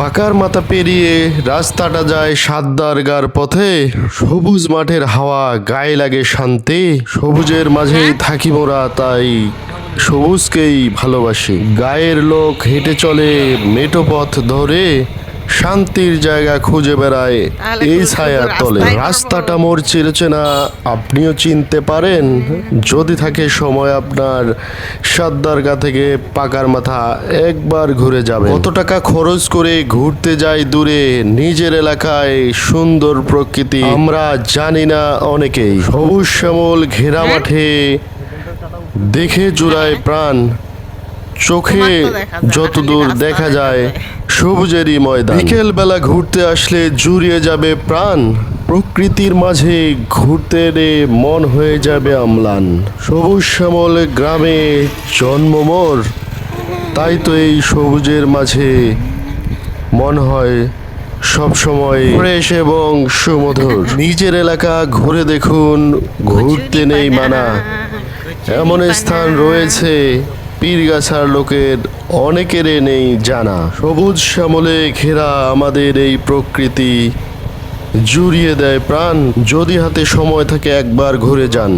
পাকার মাথা পেরিয়ে রাস্তাটা যায় সাতদারগার পথে। সবুজ মাঠের হাওয়া গায়ে লাগে শান্তি। সবুজের মাঝেই থাকি মোরা তাই সবুজকেই ভালোবাসি। গায়ের লোক হেঁটে চলে মেটো পথ ধরে। শান্তির জায়গা খুঁজে বেড়ায় এই ছায়ার তলে। রাস্তাটা মোর চিরছে না আপনিও চিনতে পারেন। যদি থাকে সময় আপনার সাদ্দারগা থেকে পাকার মাথা একবার ঘুরে যাবে কত টাকা খরচ করে ঘুরতে যাই দূরে? নিজের এলাকায় সুন্দর প্রকৃতি। আমরা জানি না অনেকেই। সবুজ শ্যামল ঘেরা মাঠে দেখে জুড়ায় প্রাণ। চোখে যতদূর দেখা যায় সবুজেরই ময়দান। বিকেল বেলা ঘুরতে আসলে জুড়িয়ে যাবে প্রাণ। প্রকৃতির মাঝে ঘুরতে এলে মন হয়ে যাবে আমলান। সবুজ শ্যামল গ্রামে জন্ম মোর। তাই তো এই সবুজের মাঝে মন হয় সব সময় ফ্রেশ এবং সুমধুর। নিজের এলাকা ঘুরে দেখুন ঘুরতে নেই মানা। এমন স্থান রয়েছে পীরগাছার লোকের অনেকের নেই জানা। সবুজ শ্যামলে ঘেরা আমাদের এই প্রকৃতি। জুড়িয়ে দেয় প্রাণ, যদি হাতে সময় থাকে একবার ঘুরে যান।